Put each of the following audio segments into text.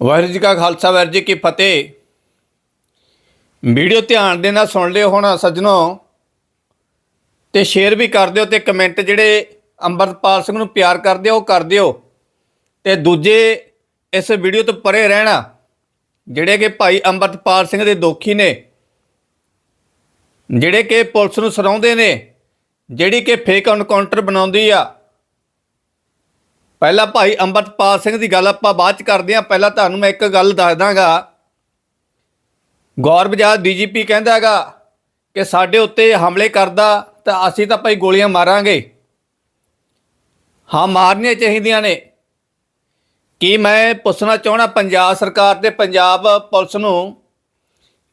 ਵਾਹਿਗੁਰੂ ਜੀ ਕਾ ਖਾਲਸਾ, ਵਾਹਿਗੁਰੂ ਜੀ ਕੀ ਫਤਿਹ। ਵੀਡੀਓ ਧਿਆਨ ਦੇ ਨਾਲ ਸੁਣ ਲਿਓ ਹੁਣ ਸੱਜਣੋ। ਤੇ ਸ਼ੇਅਰ ਵੀ ਕਰ ਦਿਓ ਤੇ ਕਮੈਂਟ ਜਿਹੜੇ ਅੰਮ੍ਰਿਤਪਾਲ ਸਿੰਘ ਨੂੰ ਪਿਆਰ ਕਰਦੇ ਹੋ ਉਹ ਕਰ ਦਿਓ। ਤੇ ਦੂਜੇ ਇਸ ਵੀਡੀਓ ਤੋਂ ਪਰੇ ਰਹਿਣਾ, ਜਿਹੜੇ ਕਿ ਭਾਈ ਅੰਮ੍ਰਿਤਪਾਲ ਸਿੰਘ ਦੇ ਦੋਖੀ ਨੇ, ਜਿਹੜੇ ਕਿ ਪੁਲਿਸ ਨੂੰ ਸਰਾਉਂਦੇ ਨੇ, ਜਿਹੜੀ ਕਿ ਫੇਕ ਐਨਕਾਊਂਟਰ ਬਣਾਉਂਦੀ ਆ। ਪਹਿਲਾਂ ਭਾਈ ਅੰਮ੍ਰਿਤਪਾਲ ਸਿੰਘ ਦੀ ਗੱਲ ਆਪਾਂ ਬਾਅਦ ਚ ਕਰਦੇ ਹਾਂ। ਪਹਿਲਾਂ ਤੁਹਾਨੂੰ ਮੈਂ ਇੱਕ ਗੱਲ ਦੱਸ ਦਾਂਗਾ ਗੌਰ ਬਜਾਜ ਡੀਜੀਪੀ ਕਹਿੰਦਾ ਹੈਗਾ ਕਿ ਸਾਡੇ ਉੱਤੇ ਹਮਲੇ ਕਰਦਾ ਤਾਂ ਅਸੀਂ ਤਾਂ ਭਾਈ ਗੋਲੀਆਂ ਮਾਰਾਂਗੇ। ਹਾਂ, ਮਾਰਨੀਆਂ ਚਾਹੀਦੀਆਂ ਨੇ। ਕੀ ਮੈਂ ਪੁੱਛਣਾ ਚਾਹਣਾ ਪੰਜਾਬ ਸਰਕਾਰ ਤੇ ਪੰਜਾਬ ਪੁਲਿਸ ਨੂੰ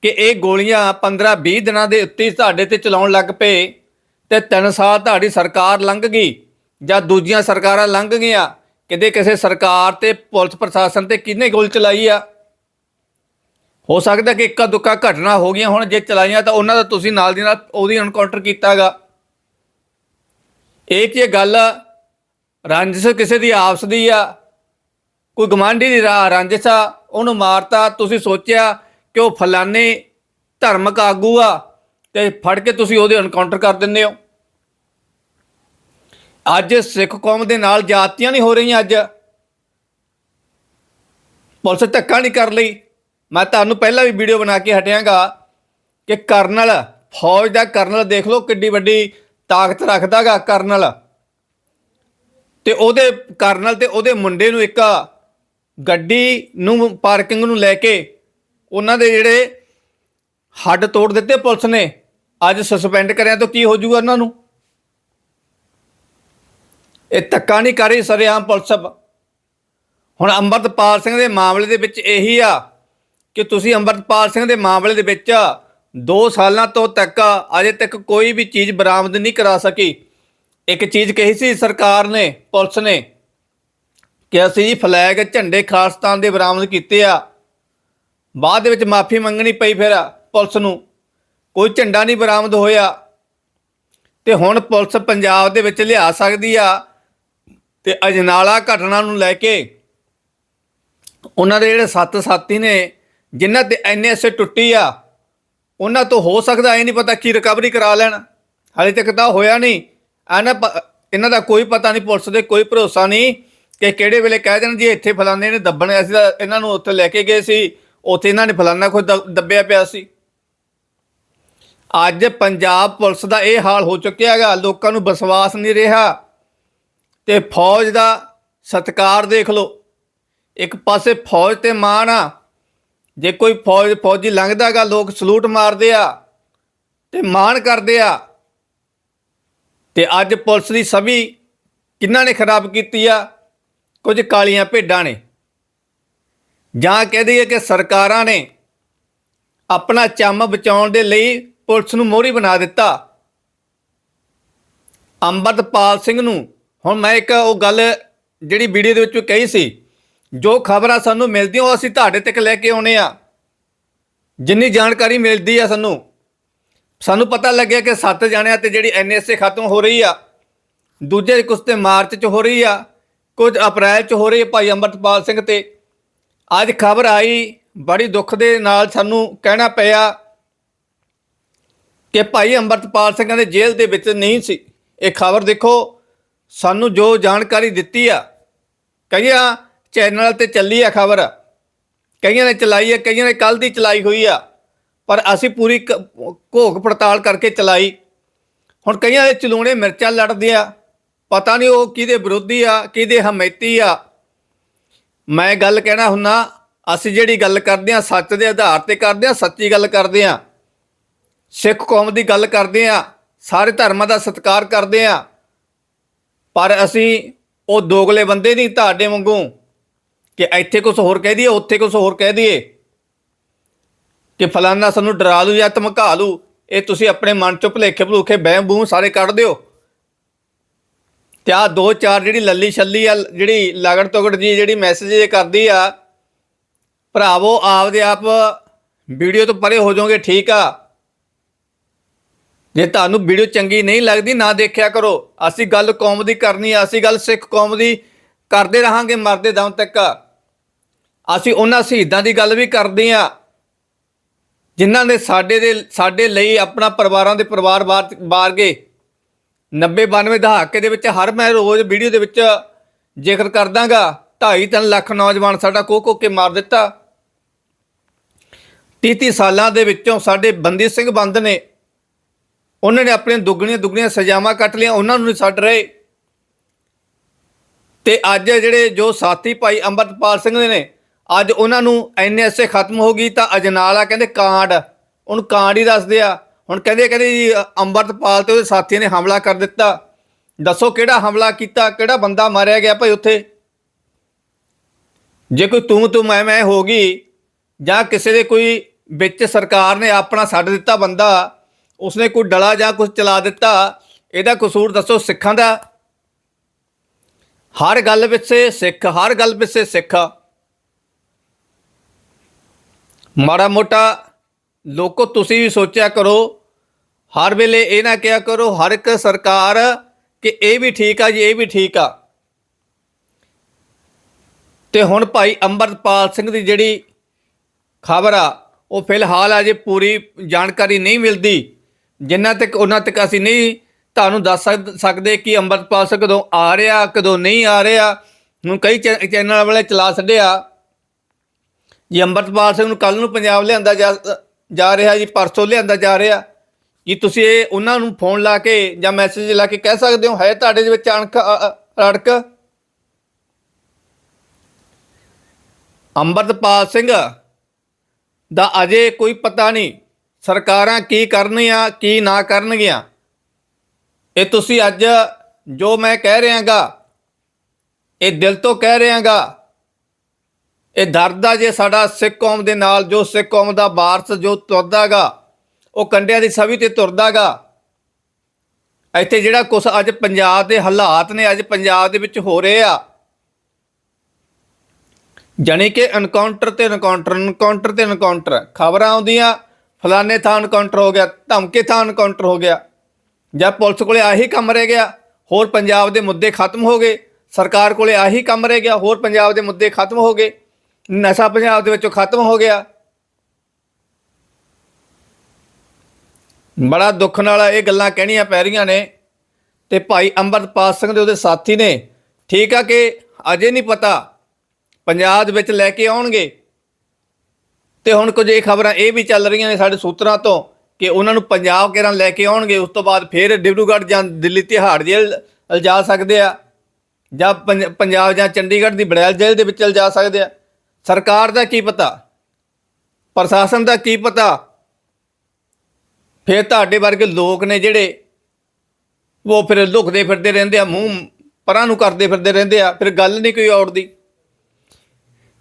ਕਿ ਇਹ ਗੋਲੀਆਂ 15-20 ਦਿਨਾਂ ਦੇ ਉੱਤੇ ਤੁਹਾਡੇ ਤੇ ਚਲਾਉਣ ਲੱਗ ਪਏ ਤੇ 3 ਸਾਲ ਤੁਹਾਡੀ ਸਰਕਾਰ ਲੰਘ ਗਈ। ਜਾਂ ਦੂਜੀਆਂ ਸਰਕਾਰਾਂ ਲੰਘ ਗਈਆਂ, ਕਿਤੇ ਕਿਸੇ ਸਰਕਾਰ ਤੇ ਪੁਲਿਸ ਪ੍ਰਸ਼ਾਸਨ ਤੇ ਕਿਹਨੇ ਗੋਲ ਚਲਾਈ ਆ? ਹੋ ਸਕਦਾ ਕਿ ਇੱਕਾ ਦੁੱਕਾ ਘਟਨਾ ਹੋ ਗਈਆਂ ਹੁਣ, ਜੇ ਚਲਾਈਆਂ ਤਾਂ ਉਹਨਾਂ ਦਾ ਤੁਸੀਂ ਨਾਲ ਦੀ ਨਾਲ ਉਹਦੀ ਐਨਕਾਊਂਟਰ ਕੀਤਾਗਾ। ਇਹ ਕੀ ਗੱਲ ਰੰਜਿਸ਼ ਕਿਸੇ ਦੀ ਆਪਸ ਦੀ ਆ? ਕੋਈ ਗਮਾਂਡੀ ਦੀ ਰਾ- ਰੰਜਿਸ਼ ਆ? ਉਹਨੂੰ ਮਾਰਤਾ, ਤੁਸੀਂ ਸੋਚਿਆ ਕਿ ਉਹ ਫਲਾਨੇ ਧਰਮਕ ਆਗੂ ਆ, ਤੇ ਫੜ ਕੇ ਤੁਸੀਂ ਉਹਦੇ ਐਨਕਾਊਂਟਰ ਕਰ ਦਿੰਦੇ ਹੋ। ਅੱਜ ਸਿੱਖ ਕੌਮ ਦੇ ਨਾਲ ਜਾਤੀਆਂ ਨਹੀਂ ਹੋ ਰਹੀਆਂ ਅੱਜ। ਪੁਲਿਸ ਧੱਕਾ ਨਹੀਂ ਕਰ ਲਈ। ਮੈਂ ਤੁਹਾਨੂੰ ਪਹਿਲਾਂ ਵੀ ਵੀਡੀਓ ਬਣਾ ਕੇ ਹਟਿਆਗਾ ਕਿ ਕਰਨਲ, ਫੌਜ ਦਾ ਕਰਨਲ ਦੇਖ ਲਓ ਕਿੱਡੀ ਵੱਡੀ ਤਾਕਤ ਰੱਖਦਾਗਾ ਕਰਨਲ। ਤੇ ਉਹਦੇ ਕਰਨਲ ਤੇ ਉਹਦੇ ਮੁੰਡੇ ਨੂੰ ਇੱਕ ਗੱਡੀ ਨੂੰ ਪਾਰਕਿੰਗ ਨੂੰ ਲੈ ਕੇ ਉਹਨਾਂ ਦੇ ਜਿਹੜੇ ਹੱਡ ਤੋੜ ਦਿੱਤੇ ਪੁਲਿਸ ਨੇ। ਅੱਜ ਸਸਪੈਂਡ ਕਰਿਆ ਤਾਂ ਕੀ ਹੋ ਜਾਊਗਾ ਉਹਨਾਂ ਨੂੰ? ਇਹ ਧੱਕਾ ਨਹੀਂ ਕਰ ਰਹੀ ਸਰੇਆਮ ਪੁਲਿਸ ਹੁਣ ਅੰਮ੍ਰਿਤਪਾਲ ਸਿੰਘ ਦੇ ਮਾਮਲੇ ਦੇ ਵਿੱਚ ਇਹੀ ਆ ਕਿ ਤੁਸੀਂ ਅੰਮ੍ਰਿਤਪਾਲ ਸਿੰਘ ਦੇ ਮਾਮਲੇ ਦੇ ਵਿੱਚ 2 ਸਾਲਾਂ ਤੋਂ ਤੱਕ ਅਜੇ ਤੱਕ ਕੋਈ ਵੀ ਚੀਜ਼ ਬਰਾਮਦ ਨਹੀਂ ਕਰਾ ਸਕੀ। ਇੱਕ ਚੀਜ਼ ਕਹੀ ਸੀ ਸਰਕਾਰ ਨੇ, ਪੁਲਿਸ ਨੇ, ਕਿ ਅਸੀਂ ਫਲੈਗ ਝੰਡੇ ਖਾਲਸਤਾਨ ਦੇ ਬਰਾਮਦ ਕੀਤੇ ਆ। ਬਾਅਦ ਦੇ ਵਿੱਚ ਮਾਫੀ ਮੰਗਣੀ ਪਈ ਫਿਰ ਪੁਲਿਸ ਨੂੰ। ਕੋਈ ਝੰਡਾ ਨਹੀਂ ਬਰਾਮਦ ਹੋਇਆ। ਤੇ ਹੁਣ ਪੁਲਿਸ ਪੰਜਾਬ ਦੇ ਵਿੱਚ ਲਿਆ ਸਕਦੀ ਆ। ਤੇ ਅਜਨਾਲਾ ਘਟਨਾ ਨੂੰ ਲੈ ਕੇ ਉਹਨਾਂ ਦੇ ਜਿਹੜੇ ਸੱਤ ਸਾਥੀ ਨੇ, ਜਿਨ੍ਹਾਂ ਤੇ ਐਨਐਸਏ ਟੁੱਟੀ ਆ, ਉਹਨਾਂ ਤੋਂ ਹੋ ਸਕਦਾ ਇਹ ਨਹੀਂ ਪਤਾ ਕੀ ਰਿਕਵਰੀ ਕਰਾ ਲੈਣ। ਹਾਲੇ ਤੱਕ ਤਾਂ ਹੋਇਆ ਨਹੀਂ। ਇਹਨਾਂ ਪ- ਇਹਨਾਂ ਦਾ ਕੋਈ ਪਤਾ ਨਹੀਂ, ਪੁਲਿਸ ਦੇ ਕੋਈ ਭਰੋਸਾ ਨਹੀਂ ਕਿ ਕਿਹੜੇ ਵੇਲੇ ਕਹਿ ਦੇਣ ਜੀ, ਇੱਥੇ ਫਲਾਣੇ ਨੇ ਦੱਬਣੇ ਅਸੀਂ ਤਾਂ ਇਹਨਾਂ ਨੂੰ ਉੱਥੇ ਲੈ ਕੇ ਗਏ ਸੀ। ਉੱਥੇ ਇਹਨਾਂ ਨੇ ਫਲਾਣਾ ਕੋਈ ਦ- ਦੱਬਿਆ ਪਿਆ ਸੀ। ਅੱਜ ਪੰਜਾਬ ਪੁਲਿਸ ਦਾ ਇਹ ਹਾਲ ਹੋ ਚੁੱਕਿਆ ਹੈਗਾ। ਲੋਕਾਂ ਨੂੰ ਵਿਸ਼ਵਾਸ ਨਹੀਂ ਰਿਹਾ। ਤੇ ਫੌਜ ਦਾ ਸਤਕਾਰ ਦੇਖ ਲਓ। ਇੱਕ ਪਾਸੇ ਫੌਜ ਤੇ ਮਾਣ ਆ। ਜੇ ਕੋਈ ਫੌਜ, ਫੌਜੀ ਲੰਘਦਾਗਾ ਲੋਕ ਸਲੂਟ ਮਾਰਦੇ ਆ ਤੇ ਮਾਣ ਕਰਦੇ ਆ। ਤੇ ਅੱਜ ਪੁਲਿਸ ਦੀ ਸਭੀ ਕਿੰਨਾਂ ਨੇ ਖਰਾਬ ਕੀਤੀ ਆ? ਕੁਝ ਕਾਲੀਆਂ ਭੇਡਾਂ ਨੇ। ਜਾਂ ਕਹਿ ਦਈਏ ਕਿ ਸਰਕਾਰਾਂ ਨੇ ਆਪਣਾ ਚੰਮ ਬਚਾਉਣ ਦੇ ਲਈ ਪੁਲਿਸ ਨੂੰ ਮੋਹਰੀ ਬਣਾ ਦਿੱਤਾ। ਅੰਮ੍ਰਿਤਪਾਲ ਸਿੰਘ ਨੂੰ ਹੁਣ ਮੈਂ ਇੱਕ ਉਹ ਗੱਲ ਜਿਹੜੀ ਵੀਡੀਓ ਦੇ ਵਿੱਚ ਕਹੀ ਸੀ, ਜੋ ਖਬਰਾਂ ਸਾਨੂੰ ਮਿਲਦੀਆਂ ਉਹ ਅਸੀਂ ਤੁਹਾਡੇ ਤੱਕ ਲੈ ਕੇ ਆਉਨੇ ਆ। ਜਿੰਨੀ ਜਾਣਕਾਰੀ ਮਿਲਦੀ ਆ ਸਾਨੂੰ ਸਾਨੂੰ ਪਤਾ ਲੱਗਿਆ ਕਿ ਸੱਤ ਜਣਿਆਂ ਤੇ ਜਿਹੜੀ ਐਨਐਸਏ ਖਤਮ ਹੋ ਰਹੀ ਆ, ਦੂਜੇ ਕੁਝ ਤੇ ਮਾਰਚ ਚ ਹੋ ਰਹੀ ਆ, ਕੁਝ ਅਪ੍ਰੈਲ ਚ ਹੋ ਰਹੀ ਭਾਈ ਅੰਮ੍ਰਿਤਪਾਲ ਸਿੰਘ ਤੇ। ਅੱਜ ਖਬਰ ਆਈ, ਬੜੀ ਦੁੱਖ ਦੇ ਨਾਲ ਸਾਨੂੰ ਕਹਿਣਾ ਪਿਆ ਕਿ ਭਾਈ ਅੰਮ੍ਰਿਤਪਾਲ ਸਿੰਘ ਦੇ ਜੇਲ੍ਹ ਦੇ ਵਿੱਚ ਨਹੀਂ ਸੀ। ਇਹ ਖਬਰ ਦੇਖੋ ਸਾਨੂੰ ਜੋ ਜਾਣਕਾਰੀ ਦਿੱਤੀ ਆ, ਕਈਆਂ ਚੈਨਲ ਤੇ ਚੱਲੀ ਆ ਖਬਰ, ਕਈਆਂ ਨੇ ਚਲਾਈ ਆ, ਕਈਆਂ ਨੇ ਕੱਲ ਦੀ ਚਲਾਈ ਹੋਈ ਆ, ਪਰ ਅਸੀਂ ਪੂਰੀ ਕ- ਘੋਖ ਪੜਤਾਲ ਕਰਕੇ ਚਲਾਈ। ਹੁਣ ਕਈਆਂ ਦੇ ਚਲੂਣੇ ਮਿਰਚਾਂ ਲੜਦੇ ਆ, ਪਤਾ ਨਹੀਂ ਉਹ ਕਿਹਦੇ ਵਿਰੋਧੀ ਆ, ਕਿਹਦੇ ਹਮੈਤੀ ਆ। ਮੈਂ ਗੱਲ ਕਹਿਣਾ ਹੁੰਨਾ, ਅਸੀਂ ਜਿਹੜੀ ਗੱਲ ਕਰਦੇ ਆ, ਸੱਚ ਦੇ ਆਧਾਰ ਤੇ ਕਰਦੇ ਆ, ਸੱਚੀ ਗੱਲ ਕਰਦੇ ਆ। ਸਿੱਖ ਕੌਮ ਦੀ ਗੱਲ ਕਰਦੇ ਆ, ਸਾਰੇ ਧਰਮਾਂ ਦਾ ਸਤਿਕਾਰ ਕਰਦੇ ਆ। ਪਰ ਅਸੀਂ ਉਹ ਦੋਗਲੇ ਬੰਦੇ ਨਹੀਂ ਤੁਹਾਡੇ ਵਾਂਗੂ ਕਿ ਇੱਥੇ ਕੁਝ ਹੋਰ ਕਹਿ ਦਈਏ, ਉੱਥੇ ਕੁਝ ਹੋਰ ਕਹਿ ਦਈਏ ਕਿ ਫਲਾਨਾ ਸਾਨੂੰ ਡਰਾ ਲੂ ਜਾਂ ਧਮਕਾ ਲੂ, ਇਹ ਤੁਸੀਂ ਆਪਣੇ ਮਨ ਚੋਂ ਭੁਲੇਖੇ ਭਲੂਖੇ ਬਹਿਮ ਬੂਮ ਸਾਰੇ ਕੱਢ ਦਿਓ। ਤੇ ਆ ਦੋ ਚਾਰ ਜਿਹੜੀ ਲੱਲੀ ਛੱਲੀ ਆ, ਜਿਹੜੀ ਲਗੜ ਤੋਗੜ ਜੀ ਜਿਹੜੀ ਮੈਸੇਜ ਜੇ ਕਰਦੀ ਆ, ਭਰਾਵੋ ਆਪਦੇ ਆਪ ਵੀਡੀਓ ਤੋਂ ਪਰੇ ਹੋ ਜਾਓਗੇ, ਠੀਕ ਆ। ਜੇ ਤੁਹਾਨੂੰ ਵੀਡੀਓ ਚੰਗੀ ਨਹੀਂ ਲੱਗਦੀ, ਨਾ ਦੇਖਿਆ ਕਰੋ। ਅਸੀਂ ਗੱਲ ਕੌਮ ਦੀ ਕਰਨੀ ਆ, ਅਸੀਂ ਗੱਲ ਸਿੱਖ ਕੌਮ ਦੀ ਕਰਦੇ ਰਹਾਂਗੇ, ਮਰਦੇ ਦਮ ਤੱਕ। ਅਸੀਂ ਉਹਨਾਂ ਸ਼ਹੀਦਾਂ ਦੀ ਗੱਲ ਵੀ ਕਰਦੇ ਆ, ਜਿਨ੍ਹਾਂ ਨੇ ਸਾਡੇ ਦੇ, ਸਾਡੇ ਲਈ ਆਪਣਾ ਪਰਿਵਾਰਾਂ ਦੇ ਪਰਿਵਾਰ ਬਾਰ ਬਾਰ ਗਏ। 90 92 ਦਹਾਕੇ ਦੇ ਵਿੱਚ ਹਰ ਮੈਂ ਰੋਜ਼ ਵੀਡੀਓ ਦੇ ਵਿੱਚ ਜ਼ਿਕਰ ਕਰਦਾਗਾ 2.5 3 ਲੱਖ ਨੌਜਵਾਨ ਸਾਡਾ ਕੋ ਕੋ ਕੇ ਮਾਰ ਦਿੱਤਾ। 30 30 ਸਾਲਾਂ ਦੇ ਵਿੱਚੋਂ ਸਾਡੇ ਬੰਦੀ ਸਿੰਘ ਬੰਦ ਨੇ ਉਹਨਾਂ ਨੇ ਆਪਣੀਆਂ ਦੁੱਗਣੀਆਂ ਦੁੱਗਣੀਆਂ ਸਜ਼ਾਵਾਂ ਕੱਟ ਲਈਆਂ, ਉਹਨਾਂ ਨੂੰ ਨਹੀਂ ਛੱਡ ਰਹੇ। ਤੇ ਅੱਜ ਜਿਹੜੇ ਜੋ ਸਾਥੀ ਭਾਈ ਅੰਮ੍ਰਿਤਪਾਲ ਸਿੰਘ ਦੇ ਨੇ, ਅੱਜ ਉਹਨਾਂ ਨੂੰ ਐਨਐਸਏ ਖਤਮ ਹੋ ਗਈ ਤਾਂ ਅਜਨਾਲਾ ਕਹਿੰਦੇ ਕਾਂਡ, ਉਹਨੂੰ ਕਾਂਡ ਹੀ ਦੱਸਦੇ ਆ। ਹੁਣ ਕਹਿੰਦੇ ਕਹਿੰਦੇ ਜੀ, ਅੰਮ੍ਰਿਤਪਾਲ ਤੇ ਉਹਦੇ ਸਾਥੀਆਂ ਨੇ ਹਮਲਾ ਕਰ ਦਿੱਤਾ। ਦੱਸੋ ਕਿਹੜਾ ਹਮਲਾ ਕੀਤਾ, ਕਿਹੜਾ ਬੰਦਾ ਮਾਰਿਆ ਗਿਆ ਭਾਈ ਉੱਥੇ? ਜੇ ਕੋਈ ਤੂੰ ਤੂੰ ਮੈਂ ਮੈਂ ਹੋ ਗਈ ਜਾਂ ਕਿਸੇ ਦੇ ਕੋਈ ਵਿੱਚ ਸਰਕਾਰ ਨੇ ਆਪਣਾ ਛੱਡ ਦਿੱਤਾ ਬੰਦਾ ਉਸਨੇ ਕੋਈ ਡਲਾ ਜਾਂ ਕੁਝ ਚਲਾ ਦਿੱਤਾ, ਇਹਦਾ ਕਸੂਰ ਦੱਸੋ ਸਿੱਖਾਂ ਦਾ। ਹਰ ਗੱਲ ਵਿੱਚ ਸਿੱਖ, ਹਰ ਗੱਲ ਵਿੱਚ ਸਿੱਖ। ਮਾੜਾ ਮੋਟਾ ਲੋਕੋ ਤੁਸੀਂ ਵੀ ਸੋਚਿਆ ਕਰੋ, ਹਰ ਵੇਲੇ ਇਹ ਨਾ ਕਿਹਾ ਕਰੋ, ਹਰ ਇੱਕ ਸਰਕਾਰ ਕਿ ਇਹ ਵੀ ਠੀਕ ਆ ਜੀ, ਇਹ ਵੀ ਠੀਕ ਆ। ਤੇ ਹੁਣ ਭਾਈ ਅੰਮ੍ਰਿਤਪਾਲ ਸਿੰਘ ਦੀ ਜਿਹੜੀ ਖਬਰ ਆ, ਉਹ ਫਿਲਹਾਲ ਅਜੇ ਪੂਰੀ ਜਾਣਕਾਰੀ ਨਹੀਂ ਮਿਲਦੀ। ਜਿੰਨਾ ਤੱਕ ਉਹਨਾਂ ਤੱਕ ਅਸੀਂ ਨਹੀਂ ਤੁਹਾਨੂੰ ਦੱਸ ਸਕ- ਸਕਦੇ ਕਿ ਅੰਮ੍ਰਿਤਪਾਲ ਸਿੰਘ ਕਦੋਂ ਆ ਰਿਹਾ, ਕਦੋਂ ਨਹੀਂ ਆ ਰਿਹਾ, ਹੁਣ ਕਈ ਚੈ- ਚੈਨਲ ਵਾਲੇ ਚਲਾ ਛੱਡਿਆ। ਜੀ ਅੰਮ੍ਰਿਤਪਾਲ ਸਿੰਘ ਨੂੰ ਕੱਲ ਨੂੰ ਪੰਜਾਬ ਲਿਆਂਦਾ ਜਾ ਰਿਹਾ, ਜੀ ਪਰਸੋਂ ਲਿਆਂਦਾ ਜਾ ਰਿਹਾ ਕੀ ਤੁਸੀਂ ਇਹ ਉਹਨਾਂ ਨੂੰ ਫੋਨ ਲਾ ਕੇ ਜਾਂ ਮੈਸੇਜ ਲਾ ਕੇ ਕਹਿ ਸਕਦੇ ਹੋ ਹੈ ਤੁਹਾਡੇ ਦੇ ਵਿੱਚ ਅਣਖ, ਅ- ਅੜਕ ਅੰਮ੍ਰਿਤਪਾਲ ਸਿੰਘ ਦਾ ਅਜੇ ਕੋਈ ਪਤਾ ਨਹੀਂ। ਸਰਕਾਰਾਂ ਕੀ ਕਰਨਗੀਆਂ, ਕੀ ਨਾ ਕਰਨਗੀਆਂ? ਇਹ ਤੁਸੀਂ ਅੱਜ ਜੋ ਮੈਂ ਕਹਿ ਰਿਹਾਗਾ, ਇਹ ਦਿਲ ਤੋਂ ਕਹਿ ਰਿਹਾਗਾ, ਇਹ ਦਰਦ ਆ ਜੇ ਸਾਡਾ ਸਿੱਖ ਕੌਮ ਦੇ ਨਾਲ ਜੋ ਸਿੱਖ ਕੌਮ ਦਾ ਵਾਰਸ ਜੋ ਤੁਰਦਾਗਾ, ਉਹ ਕੰਡਿਆਂ ਦੀ ਸਵੀ ਤੇ ਤੁਰਦਾਗਾ। ਇੱਥੇ ਜਿਹੜਾ ਕੁਛ ਅੱਜ ਪੰਜਾਬ ਦੇ ਹਾਲਾਤ ਨੇ, ਅੱਜ ਪੰਜਾਬ ਦੇ ਵਿੱਚ ਹੋ ਰਹੇ ਆ। ਜਾਣੀ ਕਿ ਐਨਕਾਊਂਟਰ ਤੇ ਐਨਕਾਊਂਟਰ ਐਨਕਾਊਂਟਰ ਤੇ ਐਨਕਾਊਂਟਰ ਖਬਰਾਂ ਆਉਂਦੀਆਂ ਫਲਾਣੇ ਥਾਂ ਐਨਕਾਊਂਟਰ ਹੋ ਗਿਆ, ਧਮਕੇ ਥਾਂ ਐਨਕਾਊਂਟਰ ਹੋ ਗਿਆ। ਜਾਂ ਪੁਲਿਸ ਕੋਲੇ ਆਹੀ ਕੰਮ ਰਹਿ ਗਿਆ, ਹੋਰ ਪੰਜਾਬ ਦੇ ਮੁੱਦੇ ਖਤਮ ਹੋ ਗਏ। ਸਰਕਾਰ ਕੋਲੇ ਆਹੀ ਕੰਮ ਰਹਿ ਗਿਆ, ਹੋਰ ਪੰਜਾਬ ਦੇ ਮੁੱਦੇ ਖਤਮ ਹੋ ਗਏ। ਨਸ਼ਾ ਪੰਜਾਬ ਦੇ ਵਿੱਚੋਂ ਖਤਮ ਹੋ ਗਿਆ। ਬੜਾ ਦੁੱਖ ਨਾਲ ਇਹ ਗੱਲਾਂ ਕਹਿਣੀਆਂ ਪੈ ਰਹੀਆਂ ਨੇ। ਤੇ ਭਾਈ ਅੰਮ੍ਰਿਤਪਾਲ ਸਿੰਘ ਦੇ ਉਹਦੇ ਸਾਥੀ ਨੇ। ਠੀਕ ਆ ਕਿ ਅਜੇ ਨਹੀਂ ਪਤਾ, ਪੰਜਾਬ ਦੇ ਵਿੱਚ ਲੈ ਕੇ ਆਉਣਗੇ। ਤੇ ਹੁਣ ਕੁਝ ਇਹ ਖਬਰਾਂ ਇਹ ਵੀ ਚੱਲ ਰਹੀਆਂ ਨੇ ਸਾਡੇ ਸੂਤਰਾਂ ਤੋਂ ਕਿ ਉਹਨਾਂ ਨੂੰ ਪੰਜਾਬ ਕਿਰਾਂ ਲੈ ਕੇ ਆਉਣਗੇ, ਉਸ ਤੋਂ ਬਾਅਦ ਫਿਰ ਡਿਬਰੂਗੜ੍ਹ ਜਾਂ ਦਿੱਲੀ ਤਿਹਾੜ ਜੇਲ੍ਹ ਲਿਜਾ ਸਕਦੇ ਆ ਜਾਂ ਪੰਜਾਬ ਜਾਂ ਚੰਡੀਗੜ੍ਹ ਦੀ ਬੜੈਲ ਜੇਲ੍ਹ ਦੇ ਵਿੱਚ ਲਿਜਾ ਸਕਦੇ ਆ। ਸਰਕਾਰ ਦਾ ਕੀ ਪਤਾ? ਪ੍ਰਸ਼ਾਸਨ ਦਾ ਕੀ ਪਤਾ? ਫਿਰ ਤੁਹਾਡੇ ਵਰਗੇ ਲੋਕ ਨੇ ਜਿਹੜੇ ਉਹ ਫਿਰ ਲੁਕਦੇ ਫਿਰਦੇ ਰਹਿੰਦੇ ਆ, ਮੂੰਹ ਪਰਾਂ ਨੂੰ ਕਰਦੇ ਫਿਰਦੇ ਰਹਿੰਦੇ ਆ, ਫਿਰ ਗੱਲ ਨਹੀਂ ਕੋਈ ਔੜਦੀ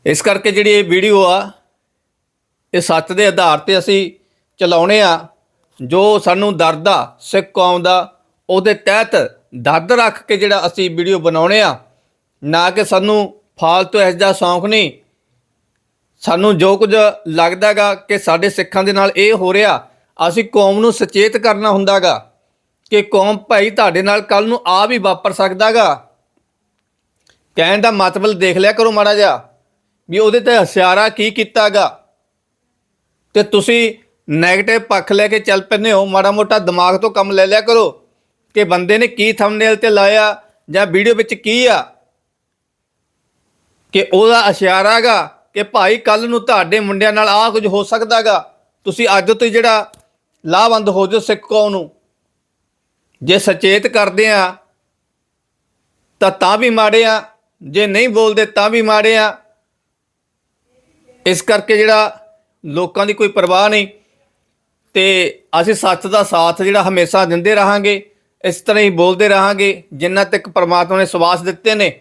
ਇਸ ਕਰਕੇ ਜਿਹੜੀ ਇਹ ਵੀਡੀਓ ਆ ਇਹ ਸੱਚ ਦੇ ਆਧਾਰ ਤੇ ਅਸੀਂ ਚਲਾਉਣੇ ਆ। ਜੋ ਸਾਨੂੰ ਦਰਦ ਆ, ਸਿੱਖ ਕੌਮ ਦਾ, ਉਹਦੇ ਤਹਿਤ ਦਰਦ ਰੱਖ ਕੇ ਜਿਹੜਾ ਅਸੀਂ ਵੀਡੀਓ ਬਣਾਉਣੇ ਆ, ਨਾ ਕਿ ਸਾਨੂੰ ਫਾਲਤੂ ਇਸ ਦਾ ਸ਼ੌਂਕ ਨਹੀਂ। ਸਾਨੂੰ ਜੋ ਕੁਝ ਲੱਗਦਾਗਾ ਕਿ ਸਾਡੇ ਸਿੱਖਾਂ ਦੇ ਨਾਲ ਇਹ ਹੋ ਰਿਹਾ, ਅਸੀਂ ਕੌਮ ਨੂੰ ਸੁਚੇਤ ਕਰਨਾ ਹੁੰਦਾਗਾ ਕਿ ਕੌਮ ਭਾਈ ਤੁਹਾਡੇ ਨਾਲ ਕੱਲ ਨੂੰ ਆ ਵੀ ਵਾਪਰ ਸਕਦਾਗਾ ਕਹਿਣ ਦਾ ਮਤਲਬ ਦੇਖ ਲਿਆ ਕਰੋ ਮਾੜਾ ਜਿਹਾ, ਵੀ ਉਹਦੇ ਤੇ ਹਸਿਆਰਾ ਕੀ ਕੀਤਾਗਾ ਤੇ ਤੁਸੀਂ 네ਗੇਟਿਵ ਪੱਖ ਲੈ ਕੇ ਚੱਲ ਪੈਂਦੇ ਹੋ, ਮਾੜਾ ਮੋਟਾ ਦਿਮਾਗ ਤੋਂ ਕੰਮ ਲੈ ਲਿਆ ਕਰੋ ਕਿ ਬੰਦੇ ਨੇ ਕੀ ਥੰਬਨੇਲ ਤੇ ਲਾਇਆ ਜਾਂ ਵੀਡੀਓ ਵਿੱਚ ਕੀ ਆ। ਕਿ ਉਹਦਾ ਇਸ਼ਾਰਾਗਾ ਕਿ ਭਾਈ ਕੱਲ ਨੂੰ ਤੁਹਾਡੇ ਮੁੰਡਿਆਂ ਨਾਲ ਆਹ ਕੁਝ ਹੋ ਸਕਦਾਗਾ। ਤੁਸੀਂ ਅੱਜ ਤੋਂ ਜਿਹੜਾ ਲਾਹਵੰਦ ਹੋ ਜਾਓ ਸਿੱਖ ਕੌਮ ਨੂੰ। ਜੇ ਸਚੇਤ ਕਰਦੇ ਆ, ਤਾਂ ਤਾਂ ਵੀ ਮਾੜੇ ਆ। ਜੇ ਨਹੀਂ ਬੋਲਦੇ ਤਾਂ ਵੀ ਮਾੜੇ ਆ। ਇਸ ਕਰਕੇ ਜਿਹੜਾ ਲੋਕਾਂ ਦੀ ਕੋਈ ਪਰਵਾਹ ਨਹੀਂ। ਤੇ ਅਸੀਂ ਸੱਚ ਦਾ ਸਾਥ ਜਿਹੜਾ ਹਮੇਸ਼ਾ ਦਿੰਦੇ ਰਹਾਂਗੇ, ਇਸ ਤਰ੍ਹਾਂ ਹੀ ਬੋਲਦੇ ਰਹਾਂਗੇ, ਜਿੰਨਾ ਤੱਕ ਪਰਮਾਤਮਾ ਨੇ ਸਵਾਸ ਦਿੱਤੇ ਨੇ।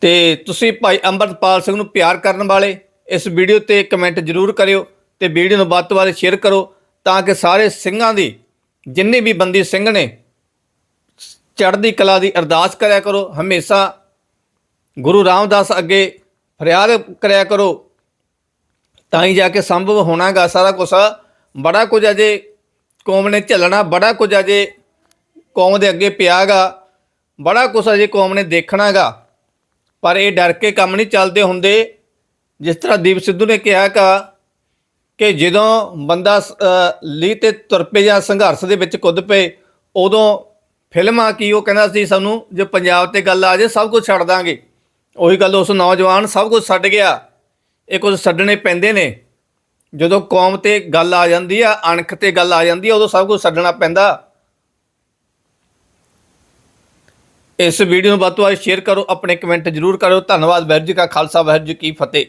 ਤੇ ਤੁਸੀਂ ਭਾਈ ਅੰਮ੍ਰਿਤਪਾਲ ਸਿੰਘ ਨੂੰ ਪਿਆਰ ਕਰਨ ਵਾਲੇ, ਇਸ ਵੀਡੀਓ ਤੇ ਕਮੈਂਟ ਜ਼ਰੂਰ ਕਰਿਓ ਤੇ ਵੀਡੀਓ ਨੂੰ ਵੱਧ ਤੋਂ ਵੱਧ ਸ਼ੇਅਰ ਕਰੋ ਤਾਂ ਕਿ ਸਾਰੇ ਸਿੰਘਾਂ ਦੀ, ਜਿੰਨੇ ਵੀ ਬੰਦੀ ਸਿੰਘ ਨੇ, ਚੜ੍ਹਦੀ ਕਲਾ ਦੀ ਅਰਦਾਸ ਕਰਿਆ ਕਰੋ। ਹਮੇਸ਼ਾ ਗੁਰੂ ਰਾਮਦਾਸ ਅੱਗੇ ਫਰਿਆਦ ਕਰਿਆ ਕਰੋ। ਤਾਂ ਹੀ ਜਾ ਕੇ ਸੰਭਵ ਹੋਣਾਗਾ ਸਾਰਾ ਕੁਝ ਬੜਾ ਕੁਝ ਅਜੇ ਕੌਮ ਨੇ ਝੱਲਣਾ ਬੜਾ ਕੁਝ ਅਜੇ ਕੌਮ ਦੇ ਅੱਗੇ ਪਿਆਗਾ। ਬੜਾ ਕੁਝ ਅਜੇ ਕੌਮ ਨੇ ਦੇਖਣਾਗਾ। ਪਰ ਇਹ ਡਰ ਕੇ ਕੰਮ ਨਹੀਂ ਚੱਲਦੇ ਹੁੰਦੇ। ਜਿਸ ਤਰ੍ਹਾਂ ਦੀਪ ਸਿੱਧੂ ਨੇ ਕਿਹਾ ਕਾ ਕਿ ਜਦੋਂ ਬੰਦਾ ਅ, ਲੀਹ ਤੇ ਤੁਰ ਪਏ ਜਾਂ ਸੰਘਰਸ਼ ਦੇ ਵਿੱਚ ਕੁੱਦ ਪਏ ਉਦੋਂ ਫਿਲਮਾਂ ਕੀ ਉਹ ਕਹਿੰਦਾ ਸੀ ਸਾਨੂੰ ਜੇ ਪੰਜਾਬ ਤੇ ਗੱਲ ਆ ਜੇ ਸਭ ਕੁਝ ਛੱਡ ਦਾਂਗੇ। ਉਹੀ ਗੱਲ ਉਸ ਨੌਜਵਾਨ ਸਭ ਕੁਝ ਛੱਡ ਗਿਆ। ਇਹ ਕੁਝ ਛੱਡਣੇ ਪੈਂਦੇ ਨੇ। ਜਦੋਂ ਕੌਮ ਤੇ ਗੱਲ ਆ ਜਾਂਦੀ ਆ, ਅਣਖ ਤੇ ਗੱਲ ਆ ਜਾਂਦੀ ਆ, ਉਦੋਂ ਸਭ ਕੁਝ ਛੱਡਣਾ ਪੈਂਦਾ। ਇਸ ਵੀਡੀਓ ਨੂੰ ਵੱਧ ਤੋਂ ਵੱਧ ਸ਼ੇਅਰ ਕਰੋ, ਆਪਣੇ ਕਮੈਂਟ ਜ਼ਰੂਰ ਕਰੋ ਧੰਨਵਾਦ ਵਾਹਿਗੁਰੂ ਜੀ ਕਾ ਖਾਲਸਾ ਵਾਹਿਗੁਰੂ ਜੀ ਕੀ ਫਤਿਹ।